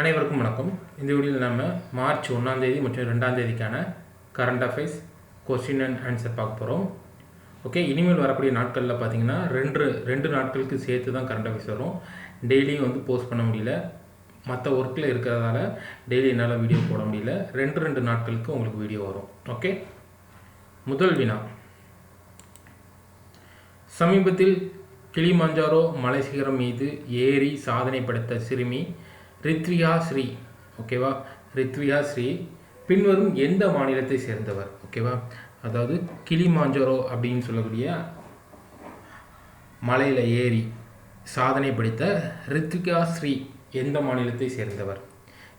அனைவருக்கும் வணக்கம். இந்த வீடியோவில் நம்ம மார்ச் ஒன்றாம் தேதி மற்றும் ரெண்டாம் தேதிக்கான current affairs question and answer பார்க்க போகிறோம் ஓகே இனிமேல் வரக்கூடிய நாட்களில் பார்த்தீங்கன்னா ரெண்டு ரெண்டு நாட்களுக்கு சேர்த்து தான் கரண்ட் அஃபேர்ஸ் வரும். டெய்லியும் வந்து போஸ்ட் பண்ண முடியல. மற்ற ஒர்க்கில் இருக்கிறதால டெய்லி என்னால் வீடியோ போட முடியல. ரெண்டு ரெண்டு நாட்களுக்கு உங்களுக்கு வீடியோ வரும். ஓகே முதல் வினா. சமீபத்தில் கிளிமாஞ்சாரோ மலை சிகரம் மீது ஏறி சாதனை படைத்த சிறுமி ரித்வியா ஸ்ரீ. ஓகேவா? ரித்வியா ஸ்ரீ. பின்வரும் எந்த மாநிலத்தை சேர்ந்தவர்? ஓகேவா? அதாவது கிளிமாஞ்சாரோ அப்படின்னு சொல்லக்கூடிய மலையில் ஏறி சாதனை படித்த ரித்விகா ஸ்ரீ எந்த மாநிலத்தை சேர்ந்தவர்?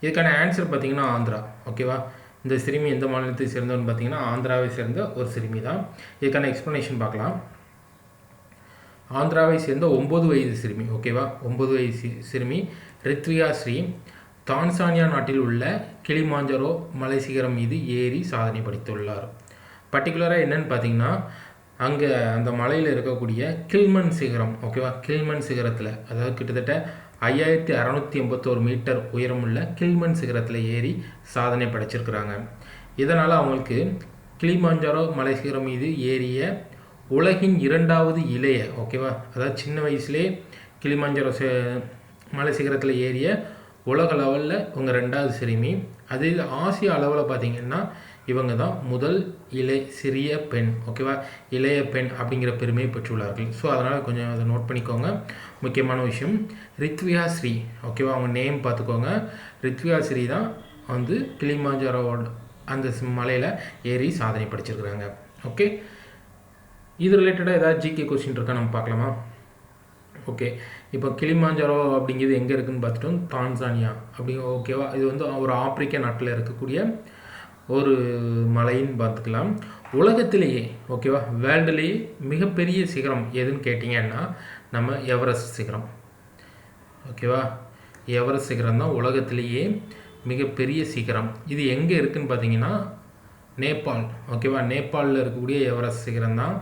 இதுக்கான ஆன்சர் பார்த்திங்கன்னா ஆந்திரா. ஓகேவா? இந்த சிறுமி எந்த மாநிலத்தை சேர்ந்தவர்னு பார்த்தீங்கன்னா ஆந்திராவை சேர்ந்த ஒரு சிறுமி தான் இதுக்கான எக்ஸ்ப்ளனேஷன் பார்க்கலாம். ஆந்திராவை சேர்ந்த ஒம்பது வயது சிறுமி ஓகேவா ஒம்பது வயது சிறுமி ரித்வியா ஸ்ரீ தான்சானியா நாட்டில் உள்ள கிளிமாஞ்சரோ மலை சிகரம் மீது ஏறி சாதனை படைத்துள்ளார். பர்டிகுலராக என்னன்னு பார்த்தீங்கன்னா அங்கே அந்த மலையில் இருக்கக்கூடிய கில்மன் சிகரம் ஓகேவா கில்மன் சிகரத்தில் அதாவது கிட்டத்தட்ட ஐயாயிரத்தி அறநூற்றி எண்பத்தோரு மீட்டர் உயரமுள்ள கில்மன் சிகரத்தில் ஏறி சாதனை படைச்சிருக்கிறாங்க. இதனால் அவங்களுக்கு கிளிமாஞ்சாரோ மலை சிகரம் மீது ஏறிய உலகின் இரண்டாவது இளைய ஓகேவா அதாவது சின்ன வயசுலேயே கிளிமாஞ்சரோ சே மலை சிகரத்தில் ஏறிய உலக லெவலில் இவங்க ரெண்டாவது சிறுமி. அதில் ஆசிய அளவில் பார்த்தீங்கன்னா இவங்க தான் முதல் இலை சிறிய பெண் ஓகேவா இளைய பெண் அப்படிங்கிற பெருமையை பெற்றுள்ளார்கள். ஸோ அதனால் கொஞ்சம் அதை நோட் பண்ணிக்கோங்க. முக்கியமான விஷயம் ரித்வியா ஸ்ரீ ஓகேவா அவங்க நேம் பார்த்துக்கோங்க ரித்வியா ஸ்ரீ தான் வந்து கிளிமாஞ்சாரோட அந்த மலையில் ஏறி சாதனை படிச்சிருக்கிறாங்க ஓகே இது ரிலேட்டடாக ஏதாவது ஜிகே கொஸ்டின் இருக்கா? நம்ம பார்க்கலாமா? ஓகே இப்போ கிளிமாஞ்சாரோ அப்படிங்கிறது எங்கே இருக்குதுன்னு பார்த்துட்டோம். தான்சானியா அப்படி ஓகேவா இது வந்து ஒரு ஆப்பிரிக்க நாட்டில் இருக்கக்கூடிய ஒரு மலைன்னு பார்த்துக்கலாம். உலகத்திலேயே ஓகேவா வேர்ல்டுலேயே மிகப்பெரிய சிகரம் எதுன்னு கேட்டிங்கன்னா நம்ம எவரெஸ்ட் சிகரம். ஓகேவா எவரெஸ்ட் சிகரம் தான் உலகத்திலேயே மிகப்பெரிய சிகரம். இது எங்கே இருக்குதுன்னு பார்த்தீங்கன்னா நேபாள் ஓகேவா நேபாளில் இருக்கக்கூடிய எவரெஸ்ட் சிகரம் தான்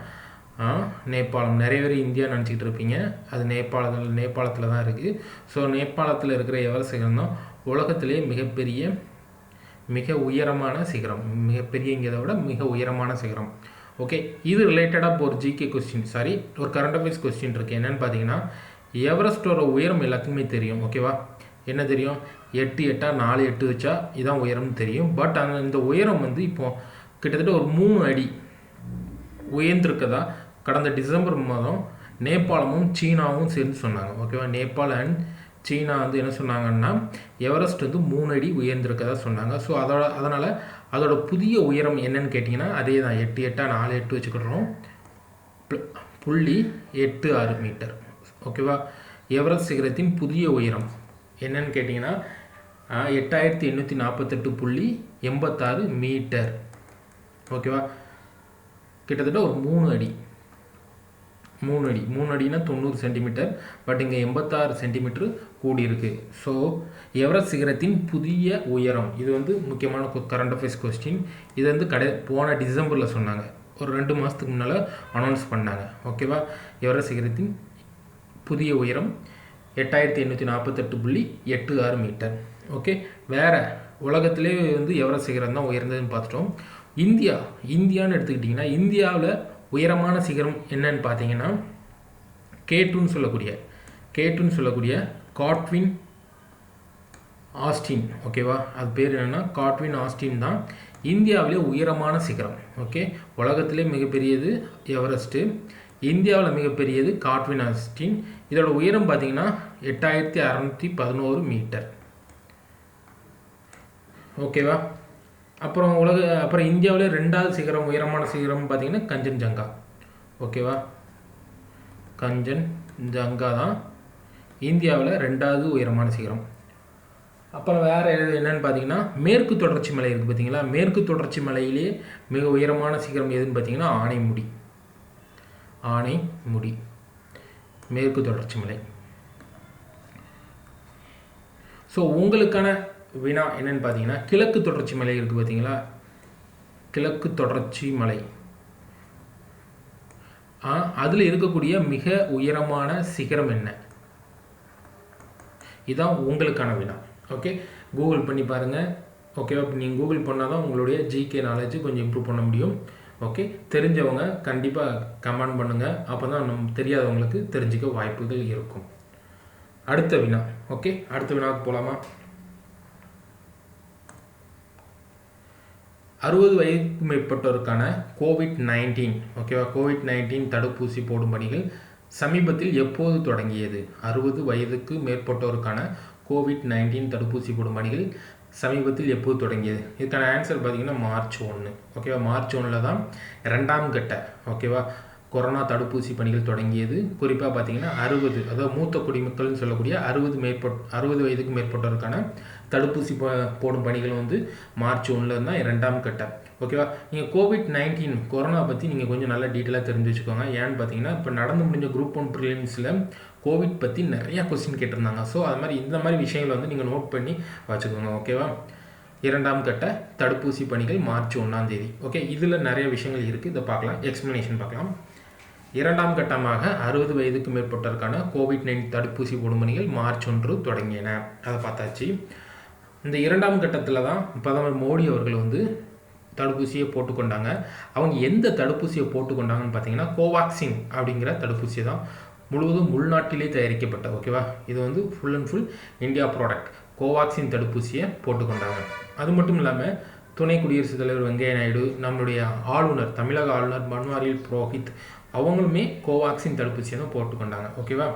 நேபாளம். நிறைய பேர் இந்தியா நினச்சிக்கிட்டு இருப்பீங்க. அது நேபாளத்தில் நேபாளத்தில் தான் இருக்குது ஸோ நேபாளத்தில் இருக்கிற எவரெஸ்ட் சிகரம் தான் உலகத்திலேயே மிகப்பெரிய மிக உயரமான சிகரம். மிகப்பெரியங்கிறத விட மிக உயரமான சிகரம். ஓகே இது ரிலேட்டடாக இப்போ ஒரு ஜிகே கொஸ்டின் சாரி ஒரு கரண்ட் அஃபேர்ஸ் கொஸ்டின் இருக்குது என்னென்னு பார்த்தீங்கன்னா எவரெஸ்டோட உயரம் எல்லாத்துக்குமே தெரியும். ஓகேவா என்ன தெரியும்? எட்டு எட்டாக நாலு எட்டு வச்சா இதான் உயரம்னு தெரியும். பட் அந்த இந்த உயரம் வந்து இப்போ கிட்டத்தட்ட ஒரு மூணு அடி உயர்ந்திருக்கதா? கடந்த டிசம்பர் மாதம் நேபாளமும் சீனாவும் சேர்ந்து சொன்னாங்க. ஓகேவா நேபாள் அண்ட் சீனா வந்து என்ன சொன்னாங்கன்னா எவரெஸ்ட் வந்து மூணு அடி உயர்ந்திருக்கதா சொன்னாங்க. ஸோ அதோட அதனால் அதோட புதிய உயரம் என்னன்னு கேட்டிங்கன்னா அதே தான் எட்டு? எட்டாக நாலு எட்டு வச்சுக்கிடுறோம். புள்ளி எட்டு ஆறு மீட்டர். ஓகேவா எவரெஸ்ட் சிகரத்தின் புதிய உயரம் என்னன்னு கேட்டிங்கன்னா எட்டாயிரத்தி எண்ணூற்றி நாற்பத்தெட்டு புள்ளி எண்பத்தாறு மீட்டர். ஓகேவா கிட்டத்தட்ட ஒரு மூணு அடி. மூணு அடி. மூணு அடினா தொண்ணூறு சென்டிமீட்டர் பட் இங்கே எண்பத்தாறு சென்டிமீட்டர் கூடியிருக்கு ஸோ எவரெஸ்ட் சிகரத்தின் புதிய உயரம். இது வந்து முக்கியமான கரண்ட் அஃபேர்ஸ் கொஸ்டின் இது வந்து கடை போன டிசம்பரில் சொன்னாங்க. ஒரு ரெண்டு மாதத்துக்கு முன்னால் அனௌன்ஸ் பண்ணாங்க. ஓகேவா எவரெஸ்ட் சிகரத்தின் புதிய உயரம் எட்டாயிரத்தி எண்ணூற்றி நாற்பத்தெட்டு புள்ளி எட்டு ஆறு மீட்டர் ஓகே வேற உலகத்திலே வந்து எவரெஸ்ட் சிகரம் தான் உயர்ந்ததுன்னு பார்த்துட்டோம். இந்தியா இந்தியான்னு எடுத்துக்கிட்டிங்கன்னா இந்தியாவில் உயரமான சிகரம் என்னன்னு பார்த்தீங்கன்னா கேட்டுன்னு சொல்லக்கூடிய கேட்டுன்னு சொல்லக்கூடிய காட்வின் ஆஸ்டின் ஓகேவா அது பேர் என்னென்னா காட்வின் ஆஸ்டின் தான். இந்தியாவிலே உயரமான சிகரம் ஓகே உலகத்திலே மிகப்பெரியது எவரெஸ்ட்டு? இந்தியாவில் மிகப்பெரியது காட்வின் ஆஸ்டின். இதோட உயரம் பார்த்தீங்கன்னா எட்டாயிரத்தி அறநூற்றி பதினோரு மீட்டர். ஓகேவா அப்புறம் உலக அப்புறம் இந்தியாவிலே ரெண்டாவது சிகரம் உயரமான சிகரம் பார்த்தீங்கன்னா கஞ்சன்ஜங்கா ஓகேவா கஞ்சன் ஜங்கா தான் இந்தியாவில் ரெண்டாவது உயரமான சிகரம். அப்புறம் வேறு என்னன்னு பார்த்தீங்கன்னா மேற்கு தொடர்ச்சி மலை இருக்குது பார்த்தீங்களா? மேற்கு தொடர்ச்சி மலையிலே மிக உயரமான சிகரம் எதுன்னு பார்த்தீங்கன்னா ஆனைமுடி. ஆனைமுடி. மேற்கு தொடர்ச்சி மலை. ஸோ உங்களுக்கான வினா என்னன்னு பார்த்தீங்கன்னா கிழக்கு தொடர்ச்சி மலை இருக்குது பார்த்தீங்களா கிழக்கு தொடர்ச்சி மலை. அதில் இருக்கக்கூடிய மிக உயரமான சிகரம் என்ன? இதான் உங்களுக்கான வினா. ஓகே? கூகுள் பண்ணி பாருங்கள் ஓகேவா நீங்கள் கூகுள் பண்ணால் தான் உங்களுடைய ஜிகே நாலேஜ் கொஞ்சம் இம்ப்ரூவ் பண்ண முடியும். ஓகே? தெரிஞ்சவங்க கண்டிப்பாக கமெண்ட் பண்ணுங்கள் அப்போ தான் நம் தெரியாதவங்களுக்கு தெரிஞ்சுக்க வாய்ப்புகள் இருக்கும். அடுத்த வினா. ஓகே? அடுத்த வினாவுக்கு போகலாமா அறுபது வயதுக்கு மேற்பட்டோருக்கான கோவிட் நைன்டீன் ஓகேவா கோவிட் நைன்டீன் தடுப்பூசி போடும் பணிகள் சமீபத்தில் எப்போது தொடங்கியது? அறுபது வயதுக்கு மேற்பட்டோருக்கான கோவிட் நைன்டீன் தடுப்பூசி போடும் பணிகள் சமீபத்தில் எப்போது தொடங்கியது? இதுக்கான ஆன்சர் பார்த்திங்கன்னா மார்ச் ஒன்று ஓகேவா மார்ச் ஒன்றில் தான் ரெண்டாம் கட்ட ஓகேவா கொரோனா தடுப்பூசி பணிகள் தொடங்கியது. குறிப்பாக பார்த்தீங்கன்னா அறுபது அதாவது மூத்த குடிமக்கள்னு சொல்லக்கூடிய அறுபது மேற்பட் அறுபது வயதுக்கு மேற்பட்டோருக்கான தடுப்பூசி போ போடும் பணிகள் வந்து மார்ச் ஒன்றில் தான் இரண்டாம் கட்டம். ஓகேவா? நீங்கள் கோவிட் நைன்டீன் கொரோனா பற்றி நீங்கள் கொஞ்சம் நல்லா டீட்டெயிலாக தெரிஞ்சு வச்சுக்கோங்க. ஏன்னு பார்த்தீங்கன்னா இப்போ நடந்து முடிஞ்ச குரூப் ஒன் ப்ரிலிம்ஸில் கோவிட் பற்றி நிறையா கொஸ்டின் கேட்டிருந்தாங்க. ஸோ அது மாதிரி இந்த மாதிரி விஷயங்களை வந்து நீங்கள் நோட் பண்ணி வச்சுக்கோங்க. ஓகேவா? இரண்டாம் கட்ட தடுப்பூசி பணிகள் மார்ச் ஒன்றாம் தேதி. ஓகே? இதில் நிறைய விஷயங்கள் இருக்குது இதை பார்க்கலாம். எக்ஸ்ப்ளனேஷன் பார்க்கலாம். இரண்டாம் கட்டமாக அறுபது வயதுக்கு மேற்பட்டோருக்கான கோவிட் நைன் தடுப்பூசி போடும் பணிகள் மார்ச் ஒன்று தொடங்கின. அதை பார்த்தாச்சு. இந்த இரண்டாம் கட்டத்தில் தான் பிரதமர் மோடி அவர்கள் வந்து தடுப்பூசியை போட்டுக்கொண்டாங்க. அவங்க எந்த தடுப்பூசியை போட்டுக்கொண்டாங்கன்னு பார்த்தீங்கன்னா கோவாக்சின் அப்படிங்கிற தடுப்பூசி தான் முழுவதும் உள்நாட்டிலே தயாரிக்கப்பட்ட ஓகேவா இது வந்து full and full India product Covaxin தடுப்பூசியை போட்டுக்கொண்டாங்க. அது மட்டும் இல்லாமல் துணை குடியரசுத் தலைவர் வெங்கையா நாயுடு நம்மளுடைய ஆளுநர் தமிழக ஆளுநர் பன்வாரில் புரோஹித் அவங்களுமே கோவாக்சின் தடுப்பூசியை தான் போட்டுக்கொண்டாங்க ஓகேவா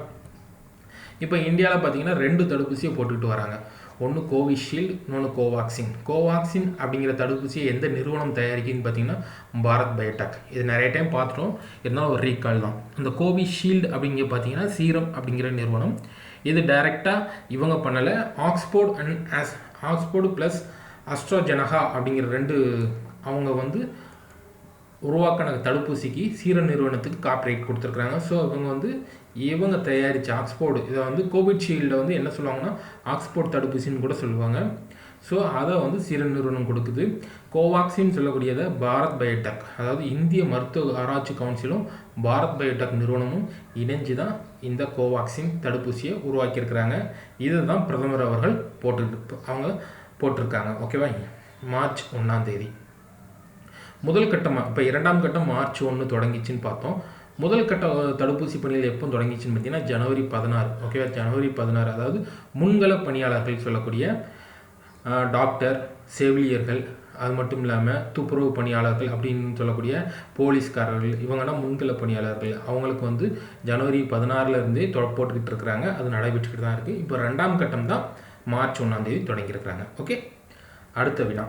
இப்போ இந்தியாவில் பார்த்தீங்கன்னா ரெண்டு தடுப்பூசியை போட்டுக்கிட்டு வராங்க. ஒன்று கோவிஷீல்டு இன்னொன்று கோவாக்சின். கோவாக்சின் அப்படிங்கிற தடுப்பூசியை எந்த நிறுவனம் தயாரிக்குதுன்னு பார்த்தீங்கன்னா பாரத் பயோடெக். இது நிறைய டைம் பார்த்துட்டோம். இருந்தாலும் ஒரு ரீகால் தான். இந்த கோவிஷீல்டு அப்படிங்க பார்த்தீங்கன்னா சீரம் அப்படிங்கிற நிறுவனம். இது டைரெக்டாக இவங்க பண்ணலை. Oxford and as Oxford plus AstraZeneca அப்படிங்கிற ரெண்டு அவங்க வந்து உருவாக்கின தடுப்பூசிக்கு சீர நிறுவனத்துக்கு காப்பரேட் கொடுத்துருக்குறாங்க. ஸோ இவங்க வந்து இவங்க தயாரித்த ஆக்ஸ்போர்டு இதை வந்து கோவிட்ஷீல்டை வந்து என்ன சொல்லுவாங்கன்னா ஆக்ஸ்போர்ட் தடுப்பூசின்னு கூட சொல்லுவாங்க. ஸோ அதை வந்து சிறு நிறுவனம் கொடுக்குது. கோவாக்சின் சொல்லக்கூடியதை பாரத் பயோடெக் அதாவது இந்திய மருத்துவ ஆராய்ச்சி கவுன்சிலும் பாரத் பயோடெக் நிறுவனமும் இணைஞ்சு தான் இந்த கோவாக்சின் தடுப்பூசியை உருவாக்கியிருக்கிறாங்க. இதை தான் பிரதமர் அவர்கள் போட்டு அவங்க போட்டிருக்காங்க. ஓகேவா மார்ச் ஒன்றாம் தேதி. முதல் கட்டமாக இப்போ இரண்டாம் கட்டம் மார்ச் ஒன்று தொடங்கிச்சின்னு பார்த்தோம். முதல் கட்ட தடுப்பூசி பணிகள் எப்போ தொடங்கிச்சுன்னு பார்த்தீங்கன்னா ஜனவரி பதினாறு. ஓகேவா ஜனவரி பதினாறு. அதாவது முன்கள பணியாளர்கள் சொல்லக்கூடிய டாக்டர் செவிலியர்கள் அது மட்டும் இல்லாமல் துப்புரவு பணியாளர்கள் அப்படின்னு சொல்லக்கூடிய போலீஸ்காரர்கள் இவங்கன்னா முன்கள பணியாளர்கள். அவங்களுக்கு வந்து ஜனவரி பதினாறுலேருந்தே தொ போட்டுக்கிட்டு இருக்கிறாங்க. அது நடைபெற்றுக்கிட்டு தான் இருக்குது இப்போ ரெண்டாம் கட்டம் தான் மார்ச் ஒன்றாந்தேதி தொடங்கியிருக்கிறாங்க. ஓகே அடுத்த வினா.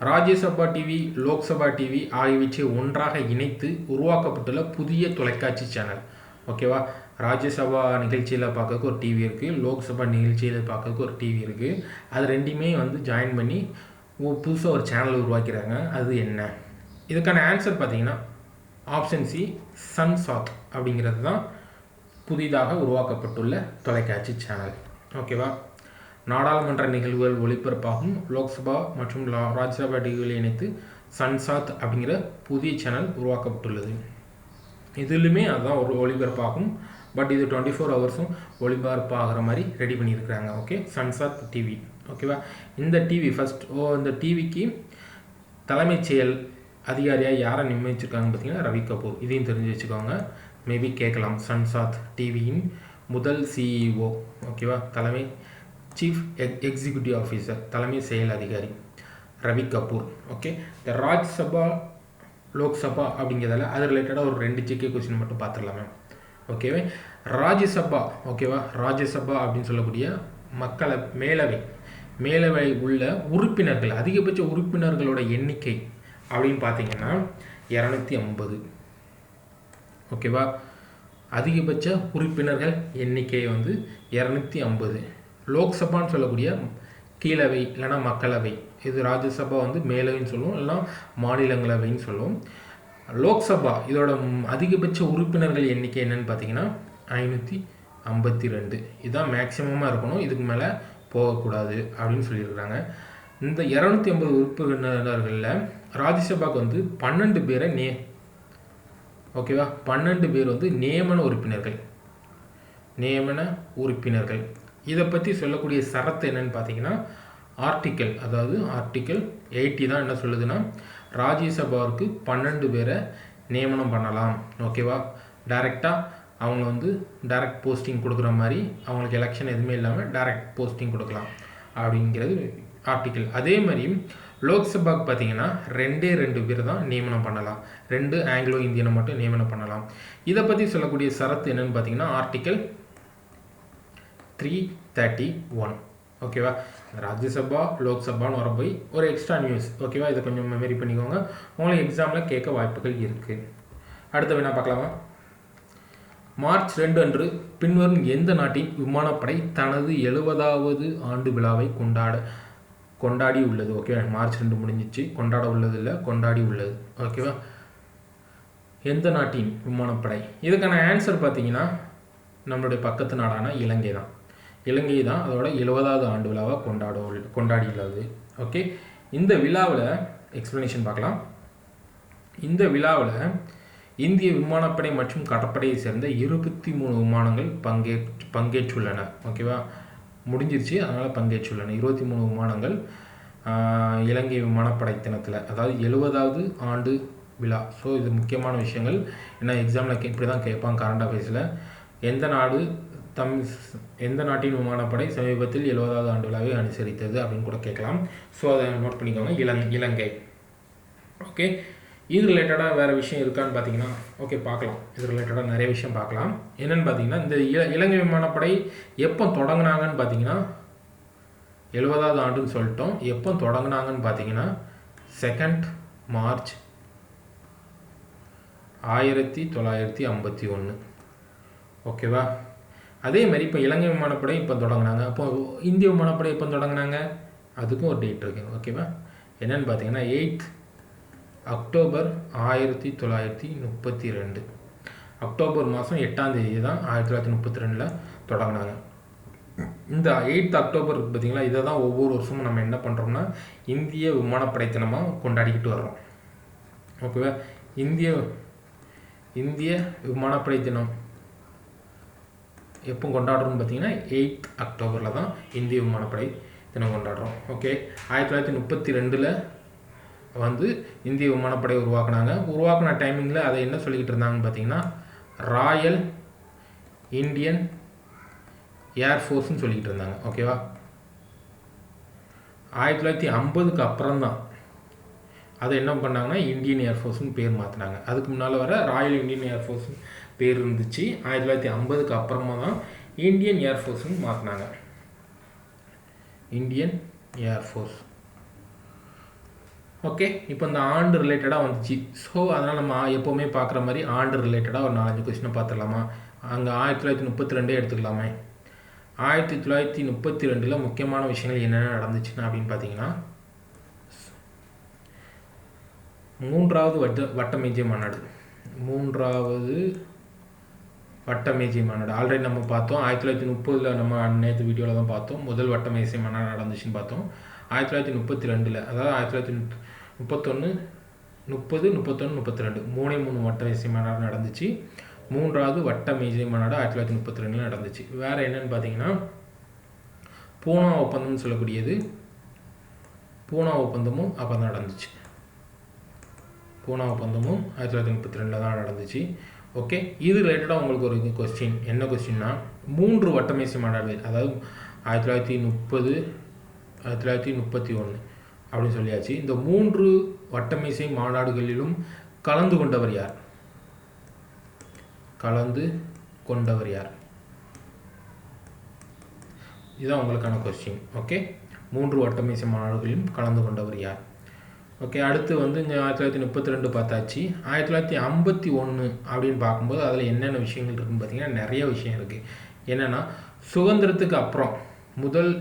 ராஜ்யசபா டிவி லோக்சபா டிவி ஆகியவற்றை ஒன்றாக இணைத்து உருவாக்கப்பட்டுள்ள புதிய தொலைக்காட்சி சேனல். ஓகேவா? ராஜ்யசபா நிகழ்ச்சியில் பார்க்கறக்கு ஒரு டிவி இருக்குது லோக்சபா நிகழ்ச்சியில் பார்க்கறக்கு ஒரு டிவி இருக்குது அது ரெண்டுமே வந்து ஜாயின் பண்ணி புதுசாக ஒரு சேனல் உருவாக்கிறாங்க அது என்ன? இதுக்கான ஆன்சர் பார்த்தீங்கன்னா ஆப்ஷன் சி சன்சாத் அப்படிங்கிறது தான் புதிதாக உருவாக்கப்பட்டுள்ள தொலைக்காட்சி சேனல் ஓகேவா? நாடாளுமன்ற நிகழ்வுகள் ஒளிபரப்பாகும். லோக்சபா மற்றும் ராஜ்யசபா டிவிகளை இணைத்து சன்சாத் அப்படிங்கிற புதிய சேனல் உருவாக்கப்பட்டுள்ளது. இதுலையுமே அதுதான் ஒரு ஒளிபரப்பாகும். பட் இது டுவெண்ட்டி ஃபோர் ஹவர்ஸும் ஒளிபரப்பாகிற மாதிரி ரெடி பண்ணியிருக்கிறாங்க. ஓகே? சன்சாத் டிவி. ஓகேவா? இந்த டிவி ஃபஸ்ட் ஓ இந்த டிவிக்கு தலைமைச் செயல் அதிகாரியாக யாரை நியமிச்சிருக்காங்கன்னு பார்த்தீங்கன்னா ரவி கபூர். இதையும் தெரிஞ்சு வச்சுக்கோங்க. மேபி கேட்கலாம். சன்சாத் டிவியின் முதல் சிஇஓ ஓகேவா? தலைமை சீஃப் எக் எக்ஸிக்யூட்டிவ் ஆஃபீஸர் தலைமை செயல் அதிகாரி ரவி கபூர். ஓகே இந்த ராஜ்சபா லோக்சபா அப்படிங்கிறதால அது ரிலேட்டடாக ஒரு ரெண்டு ஜிகே கொஸ்டின் மட்டும் பார்த்துடலாமே ஓகேவே ராஜ்யசபா ஓகேவா ராஜ்யசபா அப்படின்னு சொல்லக்கூடிய மக்களை மேலவை மேலவை உள்ள உறுப்பினர்கள் அதிகபட்ச உறுப்பினர்களோட எண்ணிக்கை அப்படின்னு பார்த்தீங்கன்னா இரநூத்தி ஐம்பது. ஓகேவா அதிகபட்ச உறுப்பினர்கள் எண்ணிக்கை வந்து இரநூத்தி ஐம்பது. லோக்சபான்னு சொல்லக்கூடிய கீழவை இல்லைனா மக்களவை. இது ராஜ்யசபா வந்து மேலவைன்னு சொல்லுவோம் இல்லைனா மாநிலங்களவைன்னு சொல்லுவோம். லோக்சபா இதோட அதிகபட்ச உறுப்பினர்கள் எண்ணிக்கை என்னன்னு பார்த்தீங்கன்னா ஐநூற்றி ஐம்பத்தி ரெண்டு இதுதான் மேக்சிமமாக இருக்கணும் இதுக்கு மேலே போகக்கூடாது அப்படின்னு சொல்லியிருக்கிறாங்க. இந்த இரநூத்தி ஐம்பது உறுப்பினர்களில் ராஜ்யசபாவுக்கு வந்து பன்னெண்டு பேரை நே ஓகேவா பன்னெண்டு பேர் வந்து நியமன உறுப்பினர்கள். நியமன உறுப்பினர்கள். இதை பற்றி சொல்லக்கூடிய சரத்து என்னன்னு பார்த்தீங்கன்னா ஆர்டிக்கல் அதாவது ஆர்டிக்கல் எயிட்டி தான் என்ன சொல்லுதுன்னா ராஜ்யசபாவுக்கு பன்னெண்டு பேரை நியமனம் பண்ணலாம். ஓகேவா டைரெக்டாக அவங்க வந்து டைரக்ட் போஸ்டிங் கொடுக்குற மாதிரி அவங்களுக்கு எலெக்ஷன் எதுவுமே இல்லாமல் டைரக்ட் போஸ்டிங் கொடுக்கலாம் அப்படிங்கிறது ஆர்டிக்கல் அதே மாதிரி லோக்சபாக்கு பார்த்தீங்கன்னா ரெண்டே ரெண்டு பேர் தான் நியமனம் பண்ணலாம். ரெண்டு ஆங்கிலோ இந்தியனை மட்டும் நியமனம் பண்ணலாம். இதை பற்றி சொல்லக்கூடிய சரத்து என்னென்னு பார்த்தீங்கன்னா ஆர்டிக்கல் த்ரீ தேர்ட்டி ஒன் ஓகேவா ராஜ்யசபா லோக்சபான்னு வர போய் ஒரு எக்ஸ்ட்ரா நியூஸ் ஓகேவா இதை கொஞ்சம் மெமரி பண்ணிக்கோங்க. உங்களுக்கு எக்ஸாமில் கேட்க வாய்ப்புகள் இருக்குது அடுத்த வேணா பார்க்கலாமா? மார்ச் ரெண்டு அன்று பின்வரும் எந்த நாட்டின் விமானப்படை தனது எழுபதாவது ஆண்டு விழாவை கொண்டாட கொண்டாடி உள்ளது? ஓகேவா மார்ச் ரெண்டு முடிஞ்சிச்சு. கொண்டாட உள்ளது இல்லை கொண்டாடி உள்ளது. ஓகேவா எந்த நாட்டின் விமானப்படை? இதுக்கான ஆன்சர் பார்த்தீங்கன்னா நம்மளுடைய பக்கத்து நாடான இலங்கை தான். இலங்கை தான் அதோட எழுபதாவது ஆண்டு விழாவாக கொண்டாட கொண்டாடியுள்ளது. ஓகே இந்த விழாவில் எக்ஸ்ப்ளனேஷன் பார்க்கலாம். இந்த விழாவில் இந்திய விமானப்படை மற்றும் கடற்படையை சேர்ந்த இருபத்தி மூணு விமானங்கள் பங்கே பங்கேற்றுள்ளன. ஓகேவா முடிஞ்சிருச்சு. அதனால் பங்கேற்றுள்ளன. இருபத்தி மூணு விமானங்கள் இலங்கை விமானப்படை தினத்தில். அதாவது எழுபதாவது ஆண்டு விழா. ஸோ இது முக்கியமான விஷயங்கள். ஏன்னா எக்ஸாமில் இப்படி தான் கேட்பாங்க கரண்ட் அஃபேர்ஸில் எந்த நாடு தம் எந்த நாட்டின் விமானப்படை சமீபத்தில் எழுபதாவது ஆண்டு விழாவை அனுசரித்தது அப்படின்னு கூட கேட்கலாம். ஸோ அதை நோட் பண்ணிக்கோங்க. இலங் இலங்கை. ஓகே இது ரிலேட்டடாக வேறு விஷயம் இருக்கான்னு பார்த்தீங்கன்னா ஓகே பார்க்கலாம் இது ரிலேட்டடாக நிறைய விஷயம் பார்க்கலாம் என்னன்னு பார்த்தீங்கன்னா இந்த இல இலங்கை விமானப்படை எப்போ தொடங்கினாங்கன்னு பார்த்தீங்கன்னா எழுபதாவது ஆண்டுன்னு சொல்லிட்டோம். எப்போ தொடங்கினாங்கன்னு பார்த்தீங்கன்னா செகண்ட் மார்ச் ஆயிரத்தி தொள்ளாயிரத்தி ஐம்பத்தி ஒன்று ஓகேவா அதே மாதிரி இப்போ இலங்கை விமானப்படை இப்போ தொடங்கினாங்க. அப்போ இந்திய விமானப்படை இப்போ தொடங்கினாங்க? அதுக்கும் ஒரு டேட் இருக்குங்க ஓகேவா என்னென்னு பார்த்தீங்கன்னா எயித் அக்டோபர் ஆயிரத்தி தொள்ளாயிரத்தி முப்பத்தி ரெண்டு. அக்டோபர் மாதம் எட்டாம் தேதி தான் ஆயிரத்தி தொள்ளாயிரத்தி முப்பத்தி ரெண்டில் தொடங்கினாங்க. இந்த எயித் அக்டோபர் பார்த்திங்களா இதை தான் ஒவ்வொரு வருஷமும் நம்ம என்ன பண்ணுறோம்னா இந்திய விமானப்படை தினமாக கொண்டாடிக்கிட்டு வர்றோம். ஓகேவா இந்திய இந்திய விமானப்படை தினம் எப்போ கொண்டாடுறோம்னு பார்த்தீங்கன்னா எயித் அக்டோபரில் தான் இந்திய விமானப்படை தினம் கொண்டாடுறோம். ஓகே ஆயிரத்தி தொள்ளாயிரத்தி முப்பத்தி ரெண்டில் வந்து இந்திய விமானப்படை உருவாக்குனாங்க. உருவாக்குன டைமிங்கில் அதை என்ன சொல்லிக்கிட்டு இருந்தாங்கன்னு பார்த்தீங்கன்னா ராயல் இந்தியன் ஏர்ஃபோர்ஸ்னு சொல்லிக்கிட்டு இருந்தாங்க. ஓகேவா ஆயிரத்தி தொள்ளாயிரத்தி ஐம்பதுக்கு அப்புறம் தான் அதை என்ன பண்ணாங்கன்னா இந்தியன் ஏர்ஃபோர்ஸ்னு பேர் மாற்றினாங்க அதுக்கு முன்னால் வர ராயல் இந்தியன் ஏர்ஃபோர்ஸ் பேர் இருந்துச்சு ஆயிரத்தி தொள்ளாயிரத்தி ஐம்பதுக்கு அப்புறமா தான் இந்தியன் ஏர்ஃபோர்ஸ்னு மாற்றினாங்க இந்தியன் ஏர்ஃபோர்ஸ் ஓகே இப்போ இந்த ஆண்டு ரிலேட்டடாக வந்துச்சு. ஸோ அதனால் நம்ம எப்போவுமே பார்க்குற மாதிரி ஆண்டு ரிலேட்டடாக ஒரு நாலஞ்சு கொஸ்டினை பார்த்துடலாமா அங்கே ஆயிரத்தி தொள்ளாயிரத்தி முப்பத்தி ரெண்டே எடுத்துக்கலாமே. ஆயிரத்தி தொள்ளாயிரத்தி முப்பத்தி ரெண்டில் முக்கியமான விஷயங்கள் என்னென்ன நடந்துச்சுன்னா அப்படின்னு பார்த்தீங்கன்னா மூன்றாவது வட்ட வட்டமேஜிய மாநாடு மூன்றாவது வட்டமேசை மாநாடு ஆல்ரெடி நம்ம பார்த்தோம். ஆயிரத்தி தொள்ளாயிரத்தி முப்பதில் நம்ம நேற்று வீடியோவில் தான் பார்த்தோம். முதல் வட்டமேசை மாநாடு நடந்துச்சுன்னு பார்த்தோம். ஆயிரத்தி தொள்ளாயிரத்தி முப்பத்தி ரெண்டில் அதாவது ஆயிரத்தி தொள்ளாயிரத்தி முப்பத்தொன்று முப்பது முப்பத்தொன்று முப்பத்தி ரெண்டு மூணே மூணு வட்டமேசை மாநாடு நடந்துச்சு. மூன்றாவது வட்டமேஜை மாநாடு ஆயிரத்தி தொள்ளாயிரத்தி முப்பத்தி ரெண்டில் நடந்துச்சு. வேறு என்னென்னு பார்த்தீங்கன்னா பூனா ஒப்பந்தம்னு சொல்லக்கூடியது பூனா ஒப்பந்தமும் அப்போ தான் நடந்துச்சு. பூனா ஒப்பந்தமும் ஆயிரத்தி தொள்ளாயிரத்தி முப்பத்தி ரெண்டில் தான் நடந்துச்சு. ஓகே இது ரிலேட்டடாக உங்களுக்கு ஒரு கொஸ்டின் என்ன கொஸ்டின்னா மூன்று வட்டமேசை மாநாடு அதாவது ஆயிரத்தி தொள்ளாயிரத்தி முப்பது ஆயிரத்தி தொள்ளாயிரத்தி முப்பத்தி ஒன்று அப்படின்னு சொல்லியாச்சு. இந்த மூன்று வட்டமேசை மாநாடுகளிலும் கலந்து கொண்டவர் யார்? கலந்து கொண்டவர் யார்? இதுதான் உங்களுக்கான கொஸ்டின் ஓகே மூன்று வட்டமேசை மாநாடுகளிலும் கலந்து கொண்டவர் யார்? ஓகே அடுத்து வந்து இந்த ஆயிரத்தி தொள்ளாயிரத்தி முப்பத்தி ரெண்டு பார்த்தாச்சு. ஆயிரத்தி தொள்ளாயிரத்தி ஐம்பத்தி ஒன்று அப்படின்னு பார்க்கும்போது அதில் என்னென்ன விஷயங்கள் இருக்குன்னு பார்த்தீங்கன்னா நிறைய விஷயம் இருக்குது என்னென்னா சுதந்திரத்துக்கு அப்புறம் முதல்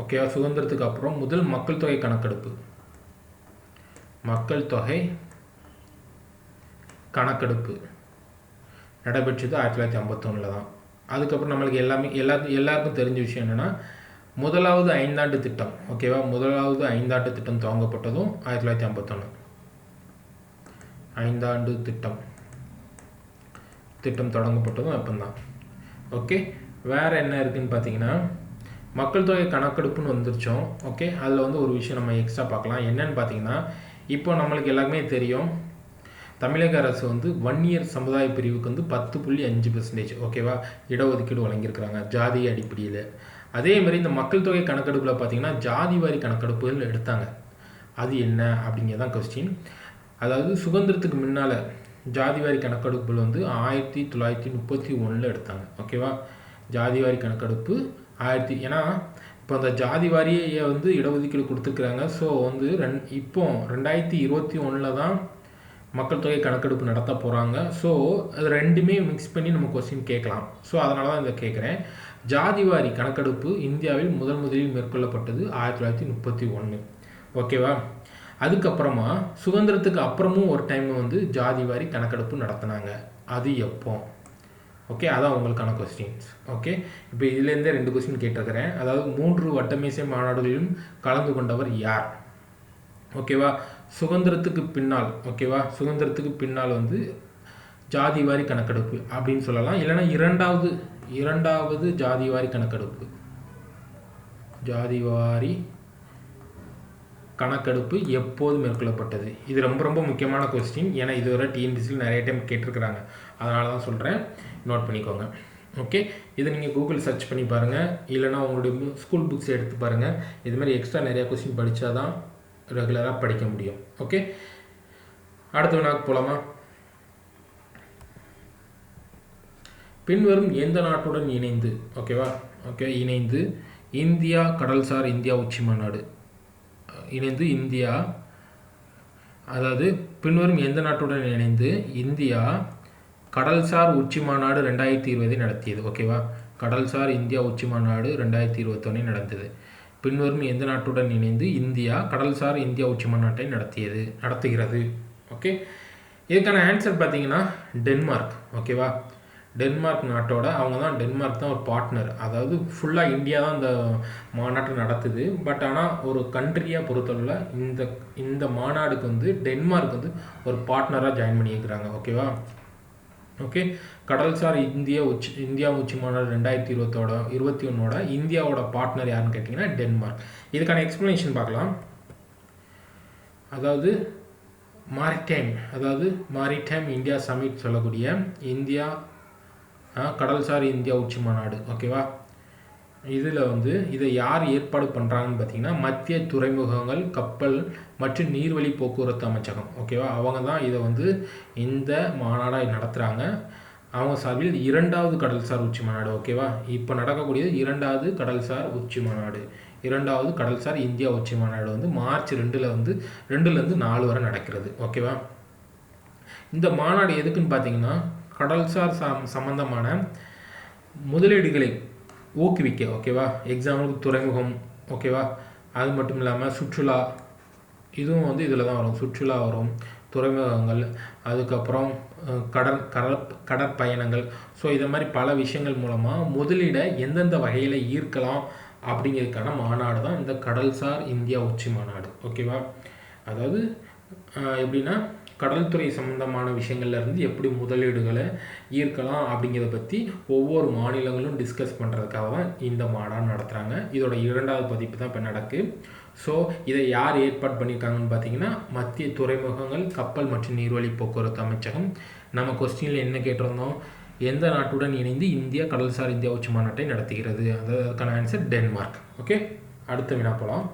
ஓகேவா சுதந்திரத்துக்கு அப்புறம் முதல் மக்கள் தொகை கணக்கெடுப்பு. மக்கள் தொகை கணக்கெடுப்பு நடைபெற்றது ஆயிரத்தி தொள்ளாயிரத்தி ஐம்பத்தொன்னில் தான். அதுக்கப்புறம் நம்மளுக்கு எல்லாமே எல்லா எல்லாருக்கும் தெரிஞ்ச விஷயம் என்னென்னா முதலாவது ஐந்தாண்டு திட்டம் ஓகேவா முதலாவது ஐந்தாண்டு திட்டம் துவங்கப்பட்டதும் ஆயிரத்தி தொள்ளாயிரத்தி ஐம்பத்தொன்று ஐந்தாண்டு திட்டம். திட்டம் தொடங்கப்பட்டதும் அப்பந்தான். ஓகே வேறு என்ன இருக்குதுன்னு பார்த்தீங்கன்னா மக்கள் தொகை கணக்கெடுப்புன்னு வந்துருச்சோம் ஓகே அதில் வந்து ஒரு விஷயம் நம்ம எக்ஸ்ட்ரா பார்க்கலாம் என்னன்னு பார்த்தீங்கன்னா இப்போ நம்மளுக்கு எல்லாருமே தெரியும் தமிழக அரசு வந்து ஒன் இயர் சமுதாய பிரிவுக்கு வந்து பத்து புள்ளி அஞ்சு பர்சன்டேஜ் ஓகேவா இடஒதுக்கீடு வழங்கியிருக்கிறாங்க ஜாதி அடிப்படையில். அதே மாதிரி இந்த மக்கள் தொகை கணக்கெடுப்பில் பார்த்தீங்கன்னா ஜாதி வாரி கணக்கெடுப்புகள் எடுத்தாங்க. அது என்ன அப்படிங்கிறதான் கொஸ்டின் அதாவது சுதந்திரத்துக்கு முன்னால் ஜாதிவாரி கணக்கெடுப்புகள் வந்து ஆயிரத்தி தொள்ளாயிரத்தி முப்பத்தி ஒன்றில் எடுத்தாங்க. ஓகேவா ஜாதிவாரி கணக்கெடுப்பு ஆயிரத்தி ஏன்னா இப்போ அந்த ஜாதி வாரியை வந்து இடஒதுக்கீடு கொடுத்துருக்குறாங்க. ஸோ வந்து ரெண் இப்போ ரெண்டாயிரத்தி இருபத்தி ஒன்றில் தான் மக்கள் தொகை கணக்கெடுப்பு நடத்த போகிறாங்க ஸோ அது ரெண்டுமே மிக்ஸ் பண்ணி நம்ம கொஸ்டின் கேட்கலாம். ஸோ அதனால தான் இதை கேட்குறேன். ஜாதிவாரி கணக்கெடுப்பு இந்தியாவில் முதல் முதலில் மேற்கொள்ளப்பட்டது ஆயிரத்தி தொள்ளாயிரத்தி முப்பத்தி ஒன்று ஓகேவா அதுக்கப்புறமா சுதந்திரத்துக்கு அப்புறமும் ஒரு டைம் வந்து ஜாதிவாரி கணக்கெடுப்பு நடத்தினாங்க. அது எப்போ? ஓகே அதான் உங்களுக்கான கொஸ்டின்ஸ் ஓகே இப்போ இதுலேருந்தே ரெண்டு கொஸ்டின் கேட்டிருக்கிறேன். அதாவது மூன்று வட்டமேசை மாநாடுகளிலும் கலந்து கொண்டவர் யார்? ஓகேவா சுதந்திரத்துக்கு பின்னால் ஓகேவா சுதந்திரத்துக்கு பின்னால் வந்து ஜாதிவாரி கணக்கெடுப்பு அப்படின்னு சொல்லலாம். இல்லைன்னா இரண்டாவது இரண்டாவது ஜாதிவாரி கணக்கெடுப்பு. ஜாதிவாரி கணக்கெடுப்பு எப்போது மேற்கொள்ளப்பட்டது? இது ரொம்ப ரொம்ப முக்கியமான கொஸ்டின் ஏன்னா இதுவரை டிஎன்பிசியில் நிறைய டைம் கேட்டிருக்கிறாங்க. அதனால தான் சொல்கிறேன் நோட் பண்ணிக்கோங்க. ஓகே இதை நீங்கள் கூகுள் சர்ச் பண்ணி பாருங்கள் இல்லைனா உங்களுடைய ஸ்கூல் புக்ஸ் எடுத்து பாருங்கள் இது மாதிரி எக்ஸ்ட்ரா நிறையா கொஸ்டின் படித்தா தான் ரெகுலராக படிக்க முடியும். ஓகே அடுத்த வினாக்கு போகலாமா பின்வரும் எந்த நாட்டுடன் இணைந்து? ஓகேவா ஓகே இணைந்து இந்தியா கடல்சார் இந்தியா உச்சி மாநாடு. இணைந்து இந்தியா அதாவது பின்வரும் எந்த நாட்டுடன் இணைந்து? இந்தியா கடல்சார் உச்சி மாநாடு ரெண்டாயிரத்தி இருபதை நடத்தியது. ஓகேவா கடல்சார் இந்தியா உச்சி மாநாடு ரெண்டாயிரத்தி இருபத்தொன்னே நடந்தது. பின்வரும் எந்த நாட்டுடன் இணைந்து? இந்தியா கடல்சார் இந்தியா உச்சி மாநாட்டை நடத்தியது நடத்துகிறது. ஓகே இதுக்கான ஆன்சர் பார்த்தீங்கன்னா டென்மார்க். ஓகேவா டென்மார்க் நாட்டோட அவங்க தான் டென்மார்க் தான் ஒரு பார்ட்னர் அதாவது ஃபுல்லாக இந்தியா தான் இந்த மாநாட்டை நடத்துது. பட் ஆனால் ஒரு கண்ட்ரியாக பொறுத்தளவில் இந்த இந்த மாநாடுக்கு வந்து டென்மார்க் வந்து ஒரு பார்ட்னராக ஜாயின் பண்ணியிருக்கிறாங்க. ஓகேவா ஓகே கடல்சார் இந்திய உச்சி இந்தியா உச்சி மாநாடு ரெண்டாயிரத்தி இருபத்தோட இருபத்தி ஒன்னோட இந்தியாவோட பார்ட்னர் யாருன்னு கேட்டிங்கன்னா டென்மார்க். இதுக்கான எக்ஸ்ப்ளனேஷன் பார்க்கலாம். அதாவது மாரிடைம் அதாவது மாரிடைம் இந்தியா சமிட் சொல்லக்கூடிய இந்தியா கடல்சார் இந்தியா உச்சி மாநாடு. ஓகேவா இதில் வந்து இதை யார் ஏற்பாடு பண்ணுறாங்கன்னு பார்த்தீங்கன்னா மத்திய துறைமுகங்கள் கப்பல் மற்றும் நீர்வழி போக்குவரத்து அமைச்சகம். ஓகேவா அவங்க தான் இதை வந்து இந்த மாநாடாக நடத்துகிறாங்க அவங்க சார்பில் இரண்டாவது கடல்சார் உச்சி மாநாடு. ஓகேவா இப்போ நடக்கக்கூடியது இரண்டாவது கடல்சார் உச்சி மாநாடு. இரண்டாவது கடல்சார் இந்தியா உச்சி மாநாடு வந்து மார்ச் ரெண்டில் வந்து ரெண்டுலேருந்து நாலு வரை நடக்கிறது. ஓகேவா இந்த மாநாடு எதுக்குன்னு பார்த்தீங்கன்னா கடல்சார் சம் சம்மந்தமான முதலீடுகளை ஊக்குவிக்க ஓகேவா? எக்ஸாம்பிளுக்கு துறைமுகம் ஓகேவா? அது மட்டும் இல்லாமல் சுற்றுலா இதுவும் வந்து இதில் தான் வரும். சுற்றுலா வரும் துறைமுகங்கள் அதுக்கப்புறம் கடல் கடல் கடற்பயணங்கள். ஸோ இதை மாதிரி பல விஷயங்கள் மூலமாக முதலீடை எந்தெந்த வகையில் ஈர்க்கலாம் அப்படிங்கிறதுக்கான மாநாடு தான் இந்த கடல்சார் இந்தியா உச்சி மாநாடு ஓகேவா? அதாவது எப்படின்னா கடல்துறை சம்மந்தமான விஷயங்கள்லேருந்து எப்படி முதலீடுகளை ஈர்க்கலாம் அப்படிங்கிறத பற்றி ஒவ்வொரு மாநிலங்களும் டிஸ்கஸ் பண்ணுறதுக்காக தான் இந்த மாநாடு நடத்துகிறாங்க இதோட இரண்டாவது பதிப்பு தான் இப்போ நடக்கு. ஸோ இதை யார் ஏற்பாடு பண்ணியிருக்காங்கன்னு பார்த்தீங்கன்னா மத்திய துறைமுகங்கள் கப்பல் மற்றும் நீர்வழி போக்குவரத்து அமைச்சகம். நம்ம கொஸ்டினில் என்ன கேட்டிருந்தோம்? எந்த நாட்டுடன் இணைந்து இந்தியா கடல்சார் இந்தியா உச்சி மாநாட்டை நடத்துகிறது? அதற்கான ஆன்சர் டென்மார்க். ஓகே அடுத்த வினா போகலாம்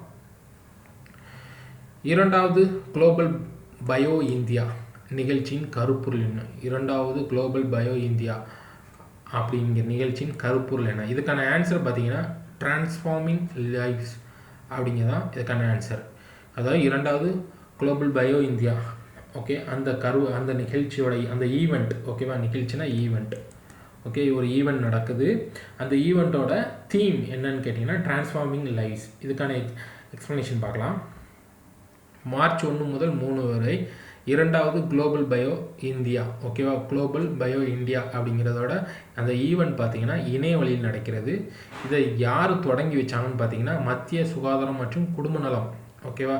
இரண்டாவது குளோபல் பயோ இந்தியா நிகழ்ச்சியின் கருப்பொருள் என்ன? இரண்டாவது குளோபல் பயோ இந்தியா அப்படிங்கிற நிகழ்ச்சியின் கருப்பொருள் என்ன? இதுக்கான ஆன்சர் பார்த்தீங்கன்னா டிரான்ஸ்ஃபார்மிங் லைஃப்ஸ் அப்படிங்கிறதான் இதுக்கான ஆன்சர் அதாவது இரண்டாவது குளோபல் பயோ இந்தியா. ஓகே அந்த கரு அந்த நிகழ்ச்சியோட அந்த ஈவெண்ட் ஓகேவா நிகழ்ச்சினா ஈவெண்ட் ஓகே ஒரு ஈவெண்ட் நடக்குது. அந்த ஈவெண்ட்டோட தீம் என்னன்னு கேட்டிங்கன்னா டிரான்ஸ்ஃபார்மிங் லைஃப்ஸ் இதுக்கான எக்ஸ்ப்ளனேஷன் பார்க்கலாம். மார்ச் ஒன்று முதல் மூணு வரை. இரண்டாவது குளோபல் பயோ இந்தியா ஓகேவா குளோபல் பயோ இந்தியா அப்படிங்கிறதோட அந்த ஈவெண்ட் பார்த்தீங்கன்னா இணைய வழியில் நடக்கிறது. இதை யார் தொடங்கி வச்சாங்கன்னு பார்த்தீங்கன்னா மத்திய சுகாதாரம் மற்றும் குடும்ப நலம் ஓகேவா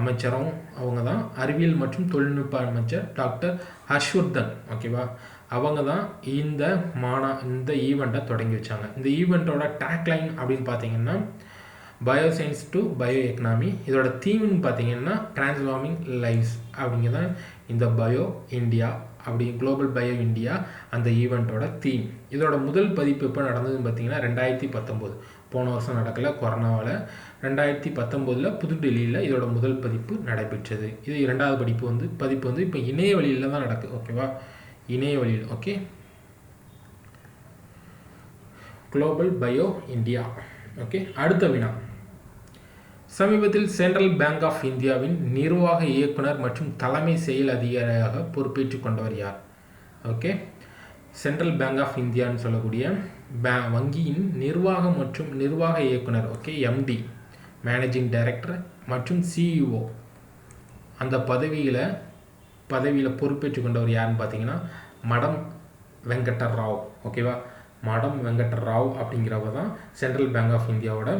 அமைச்சரும் அவங்க தான் அறிவியல் மற்றும் தொழில்நுட்ப அமைச்சர் டாக்டர் ஹர்ஷ்வர்தன் ஓகேவா அவங்க தான் இந்த மாநா இந்த ஈவெண்ட்டை தொடங்கி வச்சாங்க. இந்த ஈவெண்ட்டோட டேக்லைன் அப்படின்னு பார்த்தீங்கன்னா bio science to bio economy இதோட தீம்னு பார்த்தீங்கன்னா டிரான்ஸ்ஃபார்மிங் லைஃப்ஸ் அப்படிங்கிறதான் இந்த பயோ இந்தியா அப்படி குளோபல் பயோ இந்தியா அந்த ஈவெண்ட்டோட தீம் இதோட முதல் பதிப்பு எப்போ நடந்ததுன்னு பார்த்தீங்கன்னா ரெண்டாயிரத்தி பத்தொம்போது. போன வருஷம் நடக்கல கொரோனாவில். ரெண்டாயிரத்தி பத்தொம்போதில் புதுடெல்லியில் இதோட முதல் பதிப்பு நடைபெற்றது. இது இரண்டாவது படிப்பு வந்து பதிப்பு வந்து இப்போ இணைய வழியில் தான் நடக்குது ஓகேவா இணைய வழியில் okay global bio India okay அடுத்த வினா. சமீபத்தில் சென்ட்ரல் பேங்க் ஆஃப் இந்தியாவின் நிர்வாக இயக்குனர் மற்றும் தலைமை செயல் அதிகாரியாக பொறுப்பேற்றுக் கொண்டவர் யார்? ஓகே. சென்ட்ரல் பேங்க் ஆஃப் இந்தியான்னு சொல்லக்கூடிய பே வங்கியின் நிர்வாகம் மற்றும் நிர்வாக இயக்குனர் ஓகே எம்டி மேனேஜிங் டைரக்டர் மற்றும் சிஇஓ அந்த பதவியில் பதவியில் பொறுப்பேற்றுக் கொண்டவர் யாருன்னு பார்த்தீங்கன்னா மடம் வெங்கட்ட ராவ் ஓகேவா? மடம் வெங்கட்ட ராவ் அப்படிங்கிறவர் தான் சென்ட்ரல் பேங்க் ஆஃப் இந்தியாவோட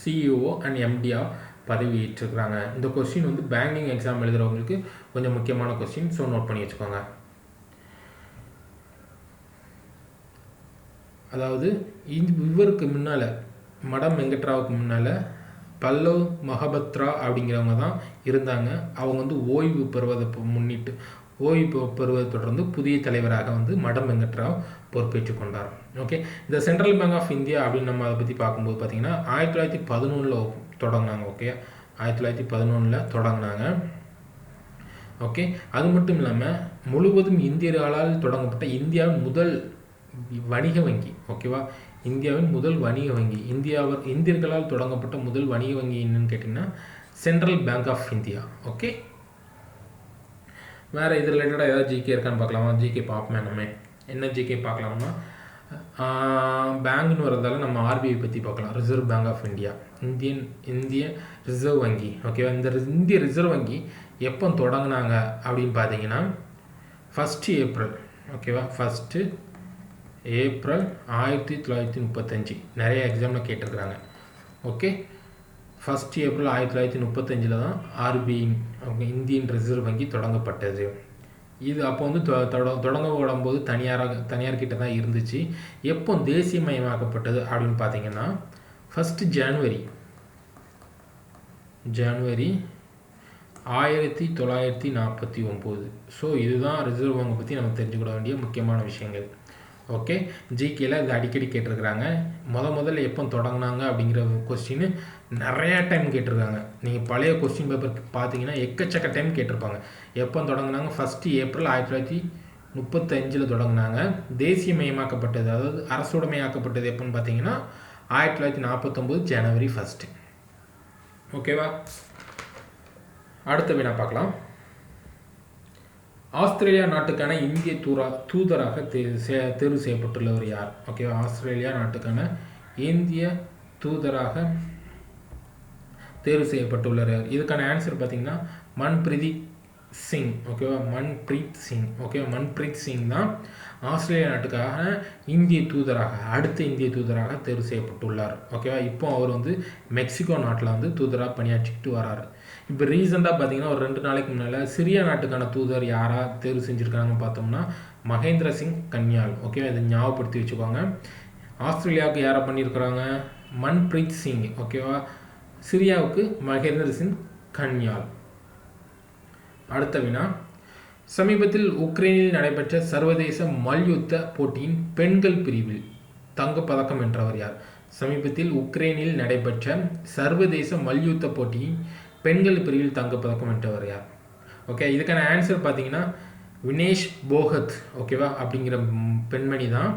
சிஇஓ அண்ட் எம்டிஆ பதவி ஏற்றிருக்கிறாங்க இந்த கொஸ்டின் வந்து பேங்கிங் எக்ஸாம் எழுதுகிறவங்களுக்கு கொஞ்சம் முக்கியமான கொஸ்டின் ஸோ நோட் பண்ணி வச்சுக்கோங்க. அதாவது இவருக்கு முன்னால் மடம் வெங்கட்ராவுக்கு முன்னால் பல்லவ் மகபத்ரா அப்படிங்கிறவங்க தான் இருந்தாங்க. அவங்க வந்து ஓய்வு பெறுவதை முன்னிட்டு ஓய்வு பெறுவதை தொடர்ந்து புதிய தலைவராக வந்து மடம் வெங்கட்ராவ் பொறுப்பேற்றுக் கொண்டார். ஓகே இந்த சென்ட்ரல் பேங்க் ஆஃப் இந்தியா அப்படின்னு நம்ம அதை பற்றி பார்க்கும்போது பார்த்திங்கன்னா ஆயிரத்தி தொள்ளாயிரத்தி பதினொன்றில் தொடங்கினாங்க ஓகே ஆயிரத்தி தொள்ளாயிரத்தி பதினொன்றில் தொடங்கினாங்க. ஓகே அது மட்டும் இல்லாமல் முழுவதும் இந்தியர்களால் தொடங்கப்பட்ட இந்தியாவின் முதல் வணிக வங்கி ஓகேவா இந்தியாவின் முதல் வணிக வங்கி. இந்தியாவில் இந்தியர்களால் தொடங்கப்பட்ட முதல் வணிக வங்கி என்னன்னு கேட்டிங்கன்னா central bank of India okay வேறு இது ரிலேட்டடாக ஏதாவது ஜிகே இருக்கான்னு பார்க்கலாமா? ஜிகே பார்ப்போமே நம்ம. என்ன ஜிகே பார்க்கலாமா பேங்க்னு வரதால நம்ம ஆர்பிஐ பற்றி பார்க்கலாம். Reserve bank of India Indian இந்திய ரிசர்வ் வங்கி. ஓகேவா இந்த இந்திய ரிசர்வ் வங்கி எப்போ தொடங்கினாங்க அப்படின்னு பார்த்தீங்கன்னா ஃபஸ்ட்டு ஏப்ரல் ஓகேவா ஃபஸ்ட்டு ஏப்ரல் ஆயிரத்தி தொள்ளாயிரத்தி முப்பத்தஞ்சு. நிறைய எக்ஸாமில் கேட்டிருக்கிறாங்க. ஓகே ஃபஸ்ட் ஏப்ரல் ஆயிரத்தி தொள்ளாயிரத்தி முப்பத்தஞ்சில் தான் ஆர்பிஐ இந்தியன் ரிசர்வ் வங்கி தொடங்கப்பட்டது. இது அப்போ வந்து தொடங்க போது தனியாராக தனியார்கிட்ட தான் இருந்துச்சு. எப்போ தேசியமயமாக்கப்பட்டது அப்படின்னு பார்த்தீங்கன்னா ஃபஸ்ட்டு ஜான்வரி ஜான்வரி ஆயிரத்தி தொள்ளாயிரத்தி நாற்பத்தி ஒம்பது. ஸோ இதுதான் ரிசர்வ் வங்கை பற்றி நம்ம தெரிஞ்சுக்கிட வேண்டிய முக்கியமான விஷயங்கள். ஓகே ஜிகேல இது அடிக்கடி கேட்டிருக்கிறாங்க. முத முதல்ல எப்போ தொடங்கினாங்க அப்படிங்கிற கொஸ்டின் நிறையா டைம் கேட்டிருக்காங்க. நீங்கள் பழைய கொஸ்டின் பேப்பர் பார்த்தீங்கன்னா எக்கச்சக்க டைம் கேட்டிருப்பாங்க. எப்போ தொடங்கினாங்க? ஃபஸ்ட்டு ஏப்ரல் ஆயிரத்தி தொள்ளாயிரத்தி முப்பத்தஞ்சில் தொடங்கினாங்க. தேசியமயமாக்கப்பட்டது அதாவது அரசுடைமையாக்கப்பட்டது எப்போன்னு பார்த்தீங்கன்னா ஆயிரத்தி தொள்ளாயிரத்தி நாற்பத்தொம்போது ஜனவரி ஃபஸ்ட்டு ஓகேவா அடுத்த வினா பார்க்கலாம். ஆஸ்திரேலியா நாட்டுக்கான இந்திய தூரா தூதராக தேர்வு செய்யப்பட்டுள்ளவர் யார்? ஓகேவா ஆஸ்திரேலியா நாட்டுக்கான இந்திய தூதராக தேர்வு செய்யப்பட்டுள்ளார் யார்? இதுக்கான ஆன்சர் பார்த்திங்கன்னா மன்பிரீதி சிங். ஓகேவா மன்பிரீத் சிங். ஓகேவா மன்பிரீத் சிங் தான் ஆஸ்திரேலியா நாட்டுக்காக இந்திய தூதராக அடுத்த இந்திய தூதராக தேர்வு செய்யப்பட்டுள்ளார். ஓகேவா இப்போ அவர் வந்து மெக்சிகோ நாட்டில் வந்து தூதராக பணியாற்றிக்கிட்டு வராரு. இப்போ ரீசெண்டாக பார்த்தீங்கன்னா ஒரு ரெண்டு நாளைக்கு முன்னால் சிரியா நாட்டுக்கான தூதர் யாராக தேர்வு செஞ்சுருக்காங்கன்னு பார்த்தோம்னா மகேந்திர சிங் கன்யால். ஓகேவா இதை ஞாபகப்படுத்தி வச்சுக்கோங்க. ஆஸ்திரேலியாவுக்கு யாரை பண்ணியிருக்கிறாங்க? மன்பிரீத் சிங் ஓகேவா சிரியாவுக்கு மகேந்திர சிங் கன்யால். அடுத்த வினா. சமீபத்தில் உக்ரைனில் நடைபெற்ற சர்வதேச மல்யுத்த போட்டியின் பெண்கள் பிரிவில் தங்கப்பதக்கம் வென்றவர் யார்? சமீபத்தில் உக்ரைனில் நடைபெற்ற சர்வதேச மல்யுத்த போட்டியின் பெண்கள் பிரிவில் தங்கப்பதக்கம் வென்றவர் யார்? ஓகே இதுக்கான ஆன்சர் பார்த்தீங்கன்னா வினேஷ் போகத் ஓகேவா அப்படிங்கிற பெண்மணி தான்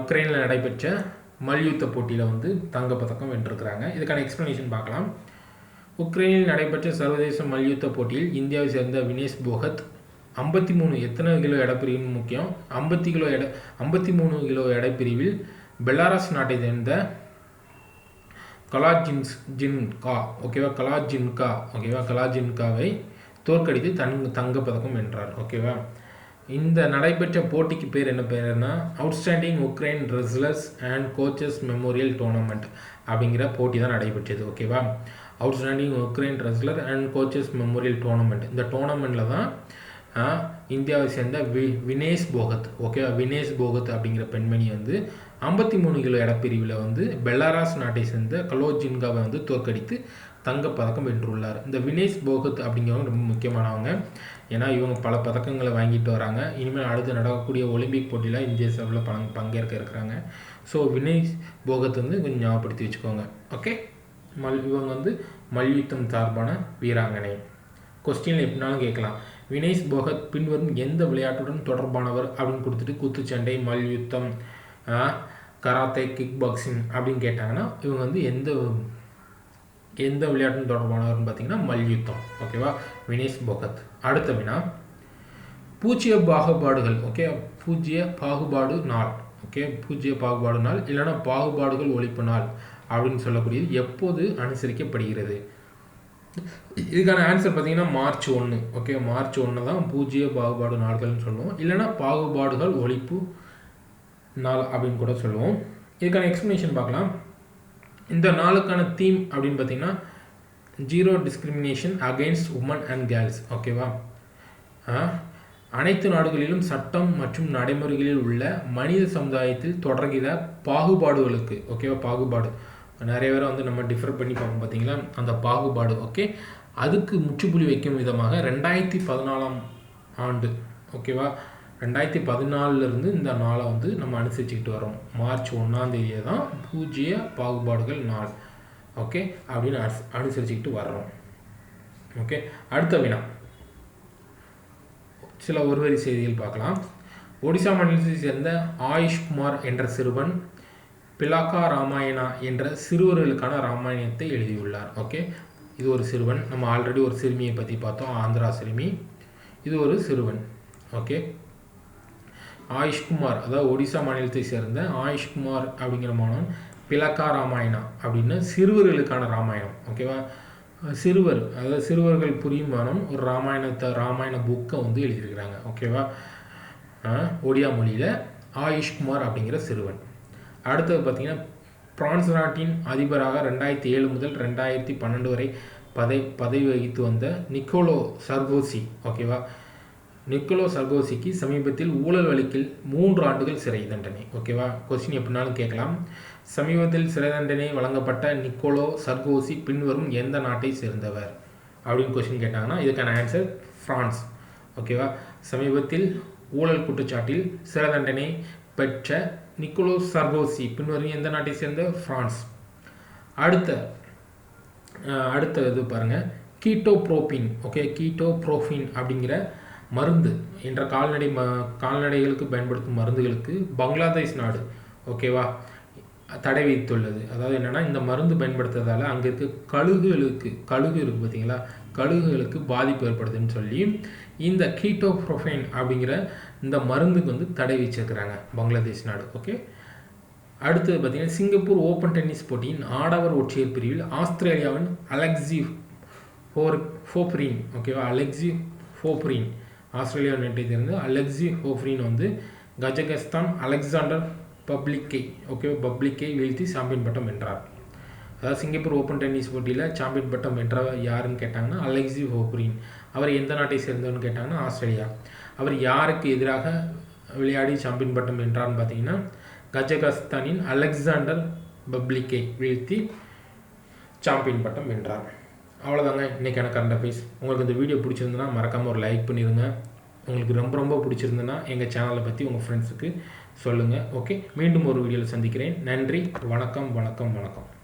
உக்ரைனில் நடைபெற்ற மல்யுத்த போட்டியில் வந்து தங்கப்பதக்கம் வென்றிருக்கிறாங்க. இதுக்கான எக்ஸ்ப்ளனேஷன் பார்க்கலாம். உக்ரைனில் நடைபெற்ற சர்வதேச மல்யுத்த போட்டியில் இந்தியாவை சேர்ந்த வினேஷ் போகத் ஐம்பத்தி மூணு எத்தனை கிலோ எடைப்பிரிவுன்னு முக்கியம்? ஐம்பத்தி கிலோ எடை ஐம்பத்தி மூணு கிலோ எடைப்பிரிவில் பெலாரஸ் நாட்டை சேர்ந்த கலாஜின்ஸ் ஜின்கா ஓகேவா கலாஜின்கா ஓகேவா கலாஜின்காவை தோற்கடித்து தங் தங்கப்பதக்கம் வென்றார் ஓகேவா இந்த நடைபெற்ற போட்டிக்கு பேர் என்ன பேருன்னா outstanding Ukraine wrestlers and coaches memorial tournament அப்படிங்கிற போட்டி தான் நடைபெற்றது ஓகேவா outstanding Ukraine wrestler and coaches memorial tournament இந்த டோர்னமெண்ட்டில் தான் இந்தியாவை சேர்ந்த வி வினேஷ் போகத் ஓகேவா வினேஷ் போகத் அப்படிங்கிற பெண்மணி வந்து ஐம்பத்தி மூணு கிலோ இடப்பிரிவில் வந்து பெல்லாராஸ் நாட்டை சேர்ந்த கலோஜின்காவை வந்து தோற்கடித்து தங்கப்பதக்கம் வென்றுள்ளார். இந்த வினேஷ் போகத் அப்படிங்கிறவங்க ரொம்ப முக்கியமானவங்க. ஏன்னா இவங்க பல பதக்கங்களை வாங்கிட்டு வராங்க. இனிமேல் அடுத்து நடக்கக்கூடிய ஒலிம்பிக் போட்டியில் இந்திய சார்பில் பங் பங்கேற்க இருக்கிறாங்க. ஸோ வினேஷ் போகத் வந்து கொஞ்சம் ஞாபகப்படுத்தி வச்சுக்கோங்க. ஓகே? மல் இவங்க வந்து மல்யுத்தம் சார்பான வீராங்கனை. கொஸ்டின் எப்படினாலும் கேட்கலாம். வினேஷ் போகத் பின்வரும் எந்த விளையாட்டுடன் தொடர்பானவர் அப்படின்னு கொடுத்துட்டு குத்துச்சண்டை மல்யுத்தம் கராத்தே கிக் பாக்ஸிங் அப்படின்னு கேட்டாங்கன்னா இவங்க வந்து எந்த எந்த விளையாட்டும் தொடர்பானவர்னு பார்த்தீங்கன்னா மல்யுத்தம். ஓகேவா வினேஷ் போகத். அடுத்த வினா பூஜ்ய பாகுபாடுகள். ஓகே பூஜ்ய பாகுபாடு நாள். ஓகே பூஜ்ய பாகுபாடு நாள் இல்லைன்னா பாகுபாடுகள் ஒழிப்பு நாள் அப்படின்னு சொல்லக்கூடியது எப்போது அனுசரிக்கப்படுகிறது? இதுக்கான ஆன்சர் பார்த்தீங்கன்னா மார்ச் ஒன்று ஓகே மார்ச் ஒன்று தான் பூஜ்ய பாகுபாடு நாள்கள்னு சொல்லுவோம். இல்லைன்னா பாகுபாடுகள் ஒழிப்பு நாள் அப்படின்னு கூட சொல்லுவோம். இதுக்கான எக்ஸ்ப்ளனேஷன் பார்க்கலாம். இந்த நாளுக்கான தீம் அப்படின்னு பார்த்தீங்கன்னா zero discrimination against woman and girls ஓகேவா அனைத்து நாடுகளிலும் சட்டம் மற்றும் நடைமுறைகளில் உள்ள மனித சமுதாயத்தில் தொடர்கிற பாகுபாடுகளுக்கு ஓகேவா பாகுபாடு. நிறைய பேரை வந்து நம்ம டிஃபர் பண்ணி பார்ப்போம் பார்த்தீங்களா? அந்த பாகுபாடு ஓகே அதுக்கு முற்றுப்புள்ளி வைக்கும் விதமாக ரெண்டாயிரத்தி பதினாலாம் ஆண்டு ஓகேவா ரெண்டாயிரத்தி பதினாலிருந்து இந்த நாளை வந்து நம்ம அனுசரிச்சுக்கிட்டு வரோம் மார்ச் ஒன்றாந்தேதியை தான் பூஜ்ய பாகுபாடுகள் நாள். ஓகே? அப்படின்னு அனுச அனுசரிச்சுக்கிட்டு வர்றோம். ஓகே? அடுத்த வினா. சில ஒருவரி செய்திகள் பார்க்கலாம். ஒடிசா மாநிலத்தை சேர்ந்த ஆயுஷ்குமார் என்ற சிறுவன் பிலாக்கா ராமாயணா என்ற சிறுவர்களுக்கான ராமாயணத்தை எழுதியுள்ளார். ஓகே? இது ஒரு சிறுவன். நம்ம ஆல்ரெடி ஒரு சிறுமியை பற்றி பார்த்தோம். ஆந்திரா சிறுமி. இது ஒரு சிறுவன். ஓகே? ஆயுஷ்குமார் அதாவது ஒடிசா மாநிலத்தை சேர்ந்த ஆயுஷ்குமார் அப்படிங்கிற மாணவன் பிலக்கா ராமாயணா அப்படின்னு சிறுவர்களுக்கான ராமாயணம் ஓகேவா சிறுவர் அதாவது சிறுவர்கள் புரியும் மானம் ஒரு ராமாயணத்தை ராமாயண புக்கை வந்து எழுதியிருக்கிறாங்க ஓகேவா ஒடியா மொழியில் ஆயுஷ்குமார் அப்படிங்கிற சிறுவன். அடுத்தது பார்த்திங்கன்னா பிரான்ஸ் நாட்டின் அதிபராக ரெண்டாயிரத்தி ஏழு முதல் ரெண்டாயிரத்தி பன்னெண்டு வரை பதவி பதவி வகித்து வந்த நிக்கோலோ சர்கோசி ஓகேவா நிக்கோலோ சர்கோசிக்கு சமீபத்தில் ஊழல் வழக்கில் மூன்று ஆண்டுகள் சிறை தண்டனை. ஓகேவா கொஸ்டின் எப்படினாலும் கேட்கலாம். சமீபத்தில் சிறை தண்டனை வழங்கப்பட்ட நிக்கோலோ சர்கோசி பின்வரும் எந்த நாட்டை சேர்ந்தவர்? அப்படின்னு கொஸ்டின் கேட்டாங்கன்னா இதுக்கான ஆன்சர் ஃப்ரான்ஸ். ஓகேவா சமீபத்தில் ஊழல் குற்றச்சாட்டில் சிறை தண்டனை பெற்ற நிக்கோலோ சர்கோசி பின்வரும் எந்த நாட்டை சேர்ந்த? ஃப்ரான்ஸ். அடுத்த அடுத்த இது பாருங்கள் ketoprofen okay ketoprofen அப்படிங்கிற மருந்து என்ற கால்நடை ம கால்நடைகளுக்கு பயன்படுத்தும் மருந்துகளுக்கு பங்களாதேஷ் நாடு ஓகேவா தடை விதித்துள்ளது. அதாவது என்னென்னா இந்த மருந்து பயன்படுத்துறதால அங்கே இருக்க கழுகுகளுக்கு கழுகு இருக்குது பார்த்தீங்களா கழுகுகளுக்கு பாதிப்பு ஏற்படுதுன்னு சொல்லி இந்த கீட்டோப்ரோஃபைன் அப்படிங்கிற இந்த மருந்துக்கு வந்து தடை வச்சிருக்கிறாங்க பங்களாதேஷ் நாடு ஓகே அடுத்தது பார்த்தீங்கன்னா சிங்கப்பூர் ஓப்பன் டென்னிஸ் போட்டியின் ஆடவர் ஒற்றையர் பிரிவில் ஆஸ்திரேலியாவின் அலெக்ஸி ஃபோர் ஃபோப்ரின் ஓகேவா அலெக்ஸி ஃபோப்ரின். ஆஸ்திரேலியா நாட்டை சேர்ந்து அலெக்ஸி ஹோஃப்ரின் வந்து கஜகஸ்தான் அலெக்சாண்டர் பப்ளிக்கை ஓகே பப்ளிக்கை வீழ்த்தி சாம்பியன் பட்டம் வென்றார். அதாவது சிங்கப்பூர் ஓப்பன் டென்னிஸ் போட்டியில் சாம்பியன் பட்டம் வென்றவர் யாருன்னு கேட்டாங்கன்னா அலெக்ஸி ஹோப்ரின் அவர் எந்த நாட்டை சேர்ந்தவர்னு கேட்டாங்கன்னா ஆஸ்திரேலியா. அவர் யாருக்கு எதிராக விளையாடி சாம்பியன் பட்டம் வென்றார்னு பார்த்தீங்கன்னா கஜகஸ்தானின் அலெக்சாண்டர் பப்ளிக்கை வீழ்த்தி சாம்பியன் பட்டம் வென்றார். அவ்வளோதாங்க இன்றைக்கான கரண்ட் அஃபேர்ஸ் உங்களுக்கு இந்த வீடியோ பிடிச்சிருந்துன்னா மறக்காமல் ஒரு லைக் பண்ணிடுங்க உங்களுக்கு ரொம்ப ரொம்ப பிடிச்சிருந்துன்னா எங்கள் சேனலை பற்றி உங்கள் ஃப்ரெண்ட்ஸுக்கு சொல்லுங்கள் ஓகே மீண்டும் ஒரு வீடியோவில் சந்திக்கிறேன். நன்றி. வணக்கம் வணக்கம் வணக்கம்.